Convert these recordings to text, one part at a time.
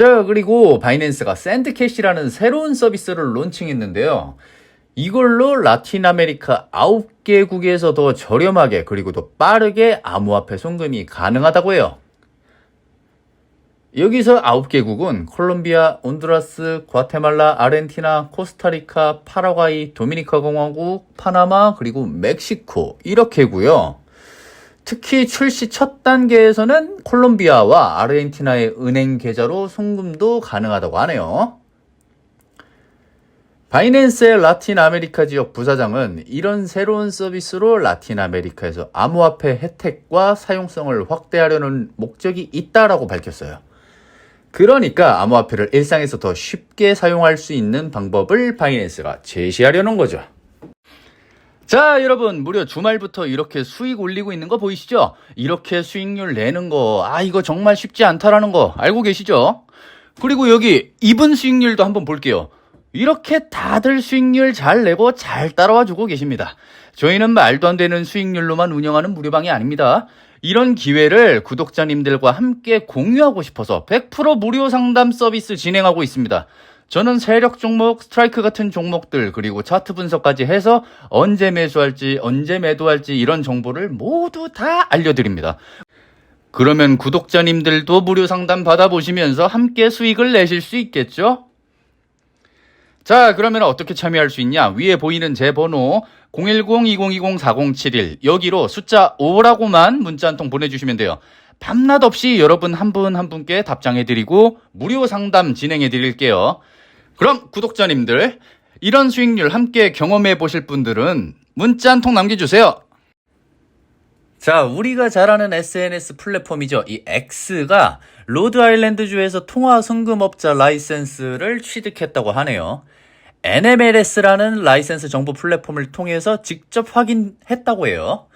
자, 그리고 바이낸스가 샌드캐시라는 새로운 서비스를 론칭했는데요. 이걸로 라틴 아메리카 9개국에서 더 저렴하게 그리고 더 빠르게 암호화폐 송금이 가능하다고 해요. 여기서 9개국은 콜롬비아, 온두라스, 과테말라, 아르헨티나, 코스타리카, 파라과이, 도미니카 공화국, 파나마, 그리고 멕시코 이렇게고요. 특히 출시 첫 단계에서는 콜롬비아와 아르헨티나의 은행 계좌로 송금도 가능하다고 하네요. 바이낸스의 라틴 아메리카 지역 부사장은 이런 새로운 서비스로 라틴 아메리카에서 암호화폐 혜택과 사용성을 확대하려는 목적이 있다라고 밝혔어요. 그러니까 암호화폐를 일상에서 더 쉽게 사용할 수 있는 방법을 바이낸스가 제시하려는 거죠. 자, 여러분, 무려 주말부터 이렇게 수익 올리고 있는 거 보이시죠? 이렇게 수익률 내는 거, 아, 이거 정말 쉽지 않다라는 거 알고 계시죠? 그리고 여기 이분 수익률도 한번 볼게요. 이렇게 다들 수익률 잘 내고 잘 따라와 주고 계십니다. 저희는 말도 안 되는 수익률로만 운영하는 무료방이 아닙니다. 이런 기회를 구독자님들과 함께 공유하고 싶어서 100% 무료 상담 서비스 진행하고 있습니다. 저는 세력 종목, 스트라이크 같은 종목들, 그리고 차트 분석까지 해서 언제 매수할지, 언제 매도할지 이런 정보를 모두 다 알려드립니다. 그러면 구독자님들도 무료 상담 받아보시면서 함께 수익을 내실 수 있겠죠? 자, 그러면 어떻게 참여할 수 있냐? 위에 보이는 제 번호 010-2020-4071 여기로 숫자 5라고만 문자 한 통 보내주시면 돼요. 밤낮 없이 여러분 한 분한 분께 답장해드리고 무료 상담 진행해드릴게요. 그럼 구독자님들 이런 수익률 함께 경험해 보실 분들은 문자 한 통 남겨주세요. 자, 우리가 잘 아는 SNS 플랫폼이죠. 이 X가 로드 아일랜드주에서 통화 송금업자 라이센스를 취득했다고 하네요. NMLS라는 라이센스 정보 플랫폼을 통해서 직접 확인했다고 해요.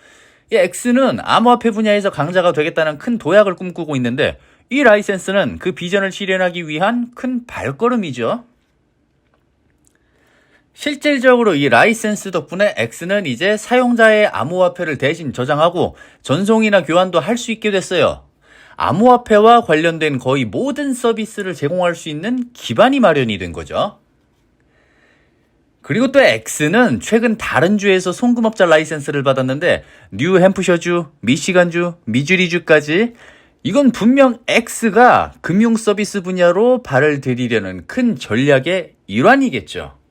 이 X는 암호화폐 분야에서 강자가 되겠다는 큰 도약을 꿈꾸고 있는데 이 라이센스는 그 비전을 실현하기 위한 큰 발걸음이죠. 실질적으로 이 라이센스 덕분에 X는 이제 사용자의 암호화폐를 대신 저장하고 전송이나 교환도 할 수 있게 됐어요. 암호화폐와 관련된 거의 모든 서비스를 제공할 수 있는 기반이 마련이 된 거죠. 그리고 또 X는 최근 다른 주에서 송금업자 라이센스를 받았는데 뉴햄프셔주, 미시간주, 미주리주까지 이건 분명 X가 금융 서비스 분야로 발을 들이려는 큰 전략의 일환이겠죠.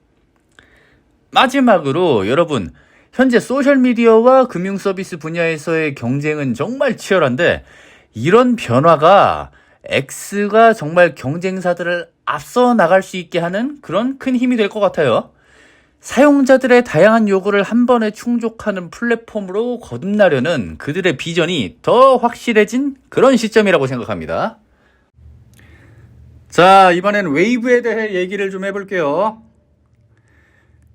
마지막으로 여러분 현재 소셜미디어와 금융 서비스 분야에서의 경쟁은 정말 치열한데 이런 변화가 X가 정말 경쟁사들을 앞서 나갈 수 있게 하는 그런 큰 힘이 될 것 같아요. 사용자들의 다양한 요구를 한 번에 충족하는 플랫폼으로 거듭나려는 그들의 비전이 더 확실해진 그런 시점이라고 생각합니다. 자, 이번엔 웨이브에 대해 얘기를 좀 해볼게요.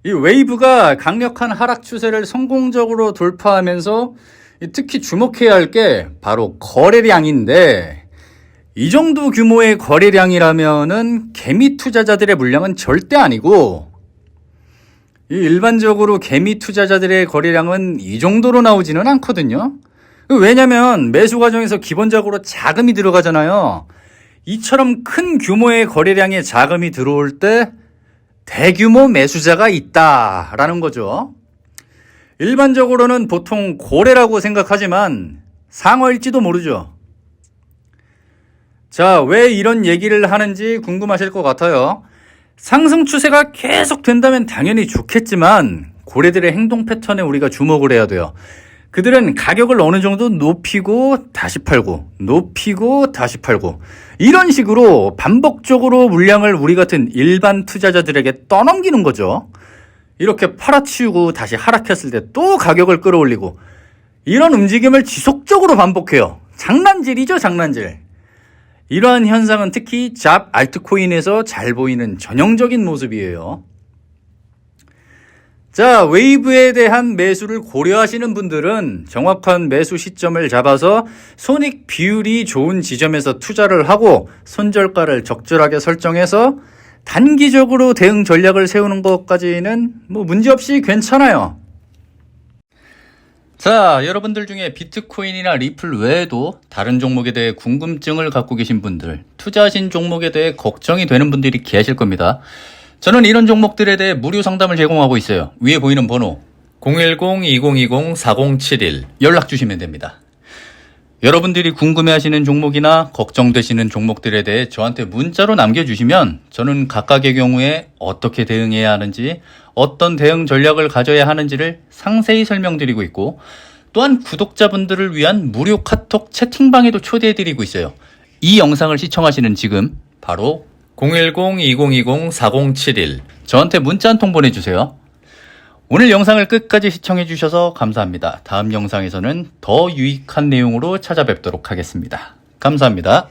이 웨이브가 강력한 하락 추세를 성공적으로 돌파하면서 특히 주목해야 할 게 바로 거래량인데 이 정도 규모의 거래량이라면은 개미 투자자들의 물량은 절대 아니고 이 일반적으로 개미 투자자들의 거래량은 이 정도로 나오지는 않거든요. 왜냐면 매수 과정에서 기본적으로 자금이 들어가잖아요. 이처럼 큰 규모의 거래량의 자금이 들어올 때 대규모 매수자가 있다라는 거죠. 일반적으로는 보통 고래라고 생각하지만 상어일지도 모르죠. 자, 왜 이런 얘기를 하는지 궁금하실 것 같아요. 상승 추세가 계속 된다면 당연히 좋겠지만 고래들의 행동 패턴에 우리가 주목을 해야 돼요. 그들은 가격을 어느 정도 높이고 다시 팔고 높이고 다시 팔고 이런 식으로 반복적으로 물량을 우리 같은 일반 투자자들에게 떠넘기는 거죠. 이렇게 팔아치우고 다시 하락했을 때 또 가격을 끌어올리고 이런 움직임을 지속적으로 반복해요. 장난질이죠, 장난질. 이러한 현상은 특히 잡 알트코인에서 잘 보이는 전형적인 모습이에요. 자, 웨이브에 대한 매수를 고려하시는 분들은 정확한 매수 시점을 잡아서 손익 비율이 좋은 지점에서 투자를 하고 손절가를 적절하게 설정해서 단기적으로 대응 전략을 세우는 것까지는 뭐 문제없이 괜찮아요. 자, 여러분들 중에 비트코인이나 리플 외에도 다른 종목에 대해 궁금증을 갖고 계신 분들, 투자하신 종목에 대해 걱정이 되는 분들이 계실 겁니다. 저는 이런 종목들에 대해 무료 상담을 제공하고 있어요. 위에 보이는 번호 010-2020-4071 연락 주시면 됩니다. 여러분들이 궁금해하시는 종목이나 걱정되시는 종목들에 대해 저한테 문자로 남겨주시면 저는 각각의 경우에 어떻게 대응해야 하는지 어떤 대응 전략을 가져야 하는지를 상세히 설명드리고 있고 또한 구독자분들을 위한 무료 카톡 채팅방에도 초대해드리고 있어요. 이 영상을 시청하시는 지금 바로 010-2020-4071 저한테 문자 한 통 보내주세요. 오늘 영상을 끝까지 시청해주셔서 감사합니다. 다음 영상에서는 더 유익한 내용으로 찾아뵙도록 하겠습니다. 감사합니다.